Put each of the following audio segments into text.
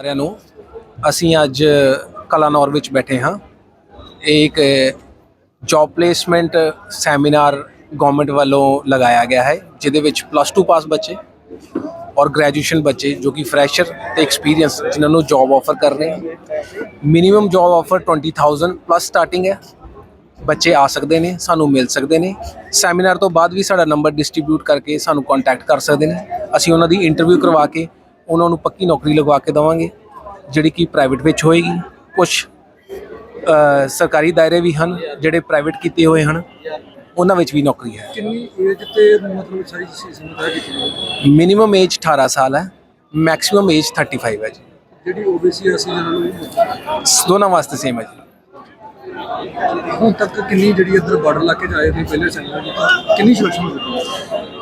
ਸਾਰਿਆਂ ਨੂੰ, ਅਸੀਂ ਅੱਜ ਕਲਾਨੌਰ ਵਿੱਚ ਬੈਠੇ ਹਾਂ। ਇਹ ਇੱਕ ਜੌਬ ਪਲੇਸਮੈਂਟ ਸੈਮੀਨਾਰ ਗਵਰਨਮੈਂਟ ਵੱਲੋਂ ਲਗਾਇਆ ਗਿਆ ਹੈ, ਜਿਹਦੇ ਵਿੱਚ ਪਲੱਸ 2 ਪਾਸ ਬੱਚੇ ਔਰ ਗ੍ਰੈਜੂਏਸ਼ਨ ਬੱਚੇ, ਜੋ ਕਿ ਫਰੈਸ਼ਰ ਤੇ ਐਕਸਪੀਰੀਅੰਸ ਜਿਨ੍ਹਾਂ ਨੂੰ ਜੌਬ ਆਫਰ ਕਰ ਰਹੇ ਹਾਂ। Minimum job offer 20000 plus starting ਹੈ। ਬੱਚੇ ਆ ਸਕਦੇ ਨੇ, ਸਾਨੂੰ ਮਿਲ ਸਕਦੇ ਨੇ। ਸੈਮੀਨਾਰ ਤੋਂ ਬਾਅਦ ਵੀ ਸਾਡਾ ਨੰਬਰ ਡਿਸਟ੍ਰੀਬਿਊਟ ਕਰਕੇ ਸਾਨੂੰ ਕੰਟੈਕਟ ਕਰ ਸਕਦੇ ਨੇ। ਅਸੀਂ ਉਹਨਾਂ ਦੀ ਇੰਟਰਵਿਊ ਕਰਵਾ ਕੇ ਉਹਨਾਂ ਨੂੰ ਪੱਕੀ ਨੌਕਰੀ ਲਗਵਾ ਕੇ ਦੇਵਾਂਗੇ ਜਿਹੜੀ ਕਿ ਪ੍ਰਾਈਵੇਟ ਵਿੱਚ ਹੋਏਗੀ। ਕੁਝ ਸਰਕਾਰੀ ਦਾਇਰੇ ਵੀ ਹਨ ਜਿਹੜੇ ਪ੍ਰਾਈਵੇਟ ਕੀਤੇ ਹੋਏ ਹਨ ਉਹਨਾਂ ਵਿੱਚ ਵੀ ਨੌਕਰੀ ਹੈ। ਕਿੰਨੀ ਏਜ ਤੇ ਮਤਲਬ ਸਾਰੀ ਹੈ ਕੀਤੀ ਮਿਨੀਮਮ ਏਜ 18 ਸਾਲ ਹੈ ਮੈਕਸਿਮਮ ਏਜ 35 ਹੈ ਜੀ। ਜਿਹੜੀ ਓਬੀਸੀ ਅਸੀਂ ਨੂੰ ਦੋਨਾਂ ਵਾਸਤੇ ਸੇਮ ਹੈ ਜੀ। ਹੁਣ ਤੱਕ ਕਿੰਨੀ ਜਿਹੜੀ ਇੱਧਰ ਬਾਰਡਰ ਇਲਾਕੇ 'ਚ ਆਏ ਨੇ ਪਹਿਲੇ ਕੀਤਾ ਕਿੰਨੀ ਸਿਲੈਕਸ਼ਨ ਹੋ? ਚੁੱਕੀ ਹੈ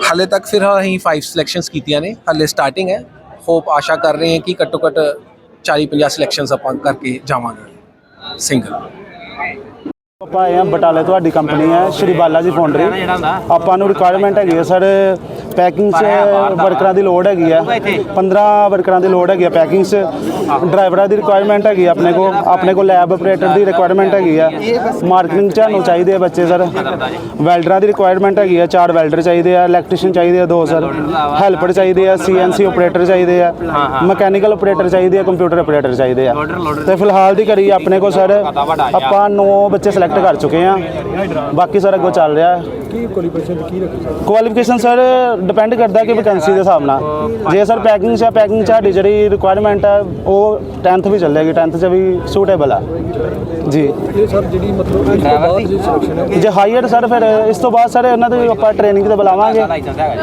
ਹਾਲੇ ਤੱਕ ਫਿਲਹਾਲ ਅਸੀਂ 5 ਸਿਲੈਕਸ਼ਨਸ ਕੀਤੀਆਂ ਨੇ ਹਾਲੇ ਸਟਾਰਟਿੰਗ ਹੈ। ਹੋਪ ਆਸ਼ਾ ਕਰ ਰਹੇ ਹਾਂ ਕਿ ਘੱਟੋ ਘੱਟ 40 50 ਸਿਲੈਕਸ਼ਨਸ ਆਪਾਂ ਕਰਕੇ ਜਾਵਾਂਗੇ। ਸਿੰਗਲ ਆਪਾਂ ਆਏ ਹਾਂ ਬਟਾਲੇ, ਤੁਹਾਡੀ ਕੰਪਨੀ ਹੈ, ਸ਼੍ਰੀ ਬਾਲਾ ਜੀ ਫਾਊਂਡਰੀ ਆਪਾਂ ਨੂੰ ਰਿਕੁਆਇਰਮੈਂਟ ਹੈਗੀ ਹੈ, ਸਰ ਪੈਕਿੰਗ 'ਚ ਵਰਕਰਾਂ ਦੀ ਲੋੜ ਹੈਗੀ ਹੈ 15 ਵਰਕਰਾਂ ਦੀ ਲੋੜ ਹੈਗੀ ਹੈ ਪੈਕਿੰਗ 'ਚ। ਡਰਾਈਵਰਾਂ ਦੀ ਰਿਕੁਆਇਰਮੈਂਟ ਹੈਗੀ ਆਪਣੇ ਕੋ ਆਪਣੇ ਕੋ ਲੈਬ ਆਪਰੇਟਰ ਦੀ ਰਿਕੁਆਇਰਮੈਂਟ ਹੈਗੀ ਹੈ ਮਾਰਕੀਟਿੰਗ 'ਚ ਸਾਨੂੰ ਚਾਹੀਦੇ ਆ ਬੱਚੇ ਸਰ ਵੈਲਡਰਾਂ ਦੀ ਰਿਕੁਆਇਰਮੈਂਟ ਹੈਗੀ ਹੈ ਚਾਰ ਵੈਲਡਰ ਚਾਹੀਦੇ ਆ। ਇਲੈਕਟ੍ਰੀਸ਼ੀਅਨ ਚਾਹੀਦੇ ਆ ਦੋ ਸਰ ਹੈਲਪਰ ਚਾਹੀਦੇ ਆ। ਸੀਐਨਸੀ ਆਪਰੇਟਰ ਚਾਹੀਦੇ ਆ। ਮਕੈਨੀਕਲ ਆਪਰੇਟਰ ਚਾਹੀਦੇ ਆ। ਕੰਪਿਊਟਰ ਆਪਰੇਟਰ ਚਾਹੀਦੇ ਆ। ਤੇ ਫਿਲਹਾਲ ਦੀ ਕਰੀ ਆਪਣੇ ਕੋ ਸਰ ਆਪਾਂ 9 ਬੱਚੇ ਸਿਲੈਕਟ ਕਰ ਚੁੱਕੇ ਆ। ਬਾਕੀ ਸਰ ਅੱਗੋਂ ਚੱਲ ਰਿਹਾ। ਕੀ ਕੁਆਲੀਫਿਕੇਸ਼ਨ ਕੀ ਰੱਖੀ ਕੁਆਲੀਫਿਕੇਸ਼ਨ ਸਰ ਡਿਪੈਂਡ ਕਰਦਾ ਕਿ ਵੈਕੈਂਸੀ ਦੇ ਹਿਸਾਬ ਨਾਲ। ਜੇ ਸਰ ਪੈਕਿੰਗ 'ਚ ਪੈਕਿੰਗ 'ਚ ਸਾਡੀ ਜਿਹੜੀ ਰਿਕੁਆਇਰਮੈਂਟ ਹੈ ਉਹ 10th ਵੀ ਚੱਲੇਗੀ 10th 'ਚ ਵੀ ਸੂਟੇਬਲ ਆ। ਜੀ। ਇਹ ਸਰ ਜਿਹੜੀ ਮਤਲਬ ਇਸ ਤੋਂ ਬਾਅਦ ਜਿਹੜੀ ਸਿਲੈਕਸ਼ਨ ਹੈ ਜੇ ਹਾਈਅਰ ਸਰ ਫਿਰ ਇਸ ਤੋਂ ਬਾਅਦ ਸਰ ਉਹਨਾਂ ਦੀ ਆਪਾਂ ਟ੍ਰੇਨਿੰਗ ਤੇ ਬੁਲਾਵਾਂਗੇ।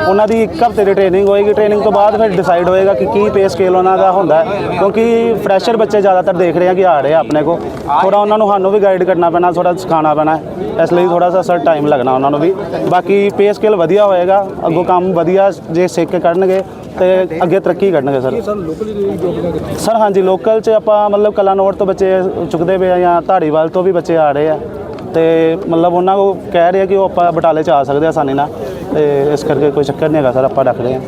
ਉਹਨਾਂ ਦੀ ਇੱਕ ਹਫ਼ਤੇ ਦੀ ਟ੍ਰੇਨਿੰਗ ਹੋਏਗੀ। ਟ੍ਰੇਨਿੰਗ ਤੋਂ ਬਾਅਦ ਫਿਰ ਡਿਸਾਈਡ ਹੋਏਗਾ ਕਿ ਕੀ ਪੇ ਸਕੇਲ ਉਹਨਾਂ ਦਾ ਹੁੰਦਾ ਕਿਉਂਕਿ ਫਰੈਸ਼ਰ ਬੱਚੇ ਜ਼ਿਆਦਾਤਰ ਦੇਖ ਰਹੇ ਆ ਕਿ ਆ ਰਹੇ ਆ ਆਪਣੇ ਕੋ ਥੋੜਾ ਉਹਨਾਂ ਨੂੰ ਸਾਨੂੰ ਵੀ ਗਾਈਡ ਕਰਨਾ ਪੈਣਾ ਥੋੜਾ ਸਿਖਾਉਣਾ ਪੈਣਾ। ਇਸ ਲਈ ਥੋੜਾ ਸਾ ਸਰ ਟਾਈਮ ਲੱਗਣਾ ਉਹਨਾਂ ਨੂੰ ਵੀ। ਬਾਕੀ ਪੇ ਸਕੇਲ ਵਧੀਆ ਹੋਏਗਾ ਅੱਗੋਂ ਕੰਮ ਵਧੀਆ ਜੇ ਸਿੱਖ ਕੇ ਕਰਨਗੇ ਤੇ ਅੱਗੇ ਤਰੱਕੀ ਕਰਨਗੇ ਸਰ। ਸਰ ਨਾ ਹਾਂਜੀ ਲੋਕਲ 'ਚ ਆਪਾਂ ਮਤਲਬ ਕਲਾਨੌਰ ਤੋਂ ਬੱਚੇ ਚੁੱਕਦੇ ਪਏ ਆ ਜਾਂ ਧਾਰੀਵਾਲ ਤੋਂ ਵੀ ਬੱਚੇ ਆ ਰਹੇ ਆ। ਤੇ ਮਤਲਬ ਉਹਨਾਂ ਕੋ ਕਹਿ ਰਹੇ ਆ ਕਿ ਉਹ ਆਪਾਂ ਬਟਾਲੇ 'ਚ ਆ ਸਕਦੇ ਆ ਆਸਾਨੀ ਨਾਲ। ਤੇ ਇਸ ਕਰਕੇ ਕੋਈ ਚੱਕਰ ਨਹੀਂ ਹੈਗਾ ਸਰ ਆਪਾਂ ਰੱਖਦੇ ਆ।